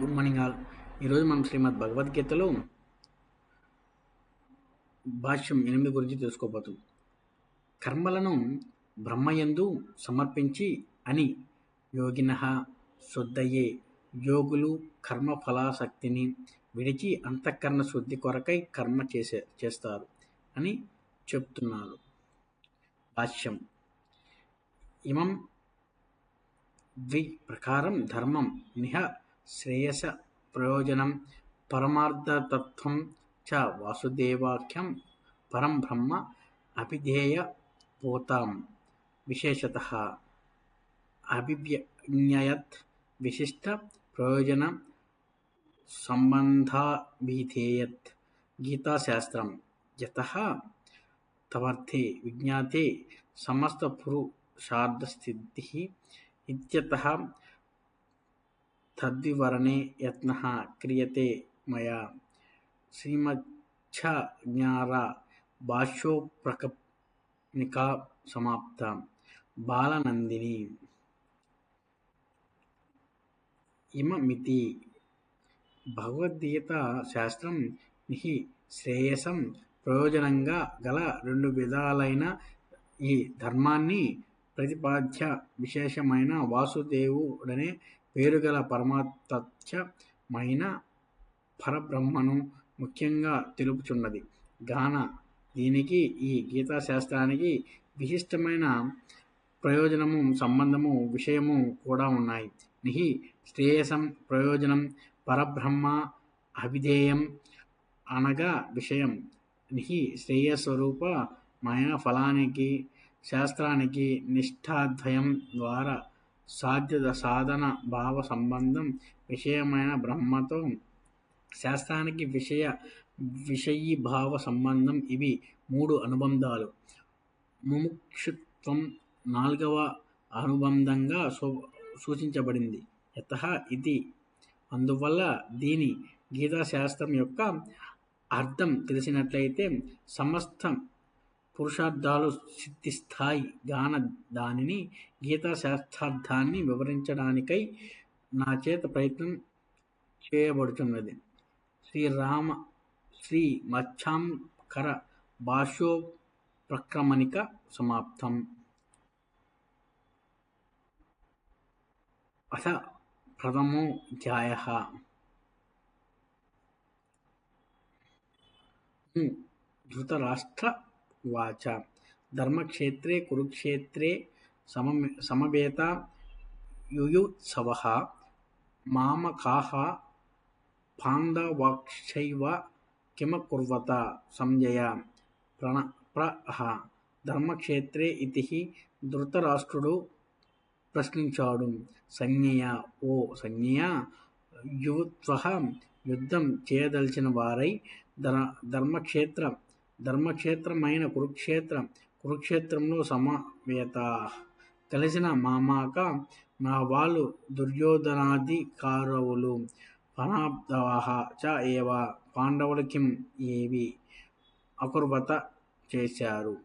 Good morning all. ఈరోజు మనం శ్రీమద్ భగవద్గీతలో భాష్యం ఎనిమిది గురించి తెలుసుకోబోతు కర్మలను బ్రహ్మయందు సమర్పించి అని యోగిన శుద్ధయే యోగులు కర్మ ఫలాసక్తిని విడిచి అంతఃకరణ శుద్ధి కొరకై కర్మ చేసే చేస్తారు అని చెప్తున్నారు. భాష్యం. ఇమం ద్వి ప్రకారం ధర్మం నిహ श्रेयसप्रयोजनं परमार्थतत्त्वं च वासुदेवाख्यं परं ब्रह्म अभिधेयपोतां विशेषतः अभिव्यज्ञयत् विशिष्टप्रयोजनसम्बन्धाभिधेयत् गीताशास्त्रं यतः तवर्थे विज्ञाते समस्तपुरुषार्दस्थितिः इत्यतः తవర్थे యత్న సమస్త పురుషార్థస్థితి ఇత్యతః తద్వివరణే యత్నः క్రియతే మయా. భాష్యోప్రకనికా సమాప్త. బాలనందిని. ఇమమితి. భగవద్గీత శాస్త్రం నిహి శ్రేయసం ప్రయోజనంగా గల రెండు విధాలైన ఈ ధర్మాన్ని ప్రతిపాద్య విశేషమైన వాసుదేవుడనే పేరుగల పరమాత్మమైన పరబ్రహ్మను ముఖ్యంగా తెలుపుచున్నది. గాన దీనికి ఈ గీతాశాస్త్రానికి విశిష్టమైన ప్రయోజనము సంబంధము విషయము కూడా ఉన్నాయి. నిహి శ్రేయసం ప్రయోజనం పరబ్రహ్మ అవిధేయం అనగా విషయం. నిహి శ్రేయస్వరూప మాయా ఫలానికి శాస్త్రానికి నిష్ఠాద్వయం ద్వారా సాధ్యత సాధన భావ సంబంధం విషయమైన బ్రహ్మతో శాస్త్రానికి విషయ విషయీ భావ సంబంధం ఇవి మూడు అనుబంధాలు. ముముక్షుత్వం నాలుగవ అనుబంధంగా సూ సూచించబడింది. యత ఇది. అందువల్ల దీని గీతాశాస్త్రం యొక్క అర్థం తెలిసినట్లయితే సమస్త పురుషార్థాలు సిద్ధిస్తాయి. గాన దానిని గీతా శాస్త్రార్థాన్ని వివరించడానికై నా చేత ప్రయత్నం చేయబడుతున్నది శ్రీరామ శ్రీ మచ్చాంకర భాషో ప్రక్రమణిక సమాప్తం. అథ ప్రథమోధ్యాయ. ధృతరాష్ట్ర వాచ. ధర్మక్షేత్రే కురుక్షేత్రే సమ సమవేత యుయుత్సవ మామకాహ పాండవాక్షైవ కిమకుర్వత సంజయ. ప్రణ ప్రహ ధర్మక్షేత్రే ఇతి ధృతరాష్ట్రుడు ప్రశ్నించాడు. సంజ్ఞయ ఓ సంజ్ఞయ యువత్వ యుద్ధం చేయదలిచిన వారై ధర్మక్షేత్ర ధర్మక్షేత్రమైన కురుక్షేత్రం కురుక్షేత్రంలో సమవేత. కలిసిన మామాక నా వాళ్ళు దుర్యోధనాది కారవులు చ ఏవ పాండవులకిం ఏవి అకుర్వత చేశారు.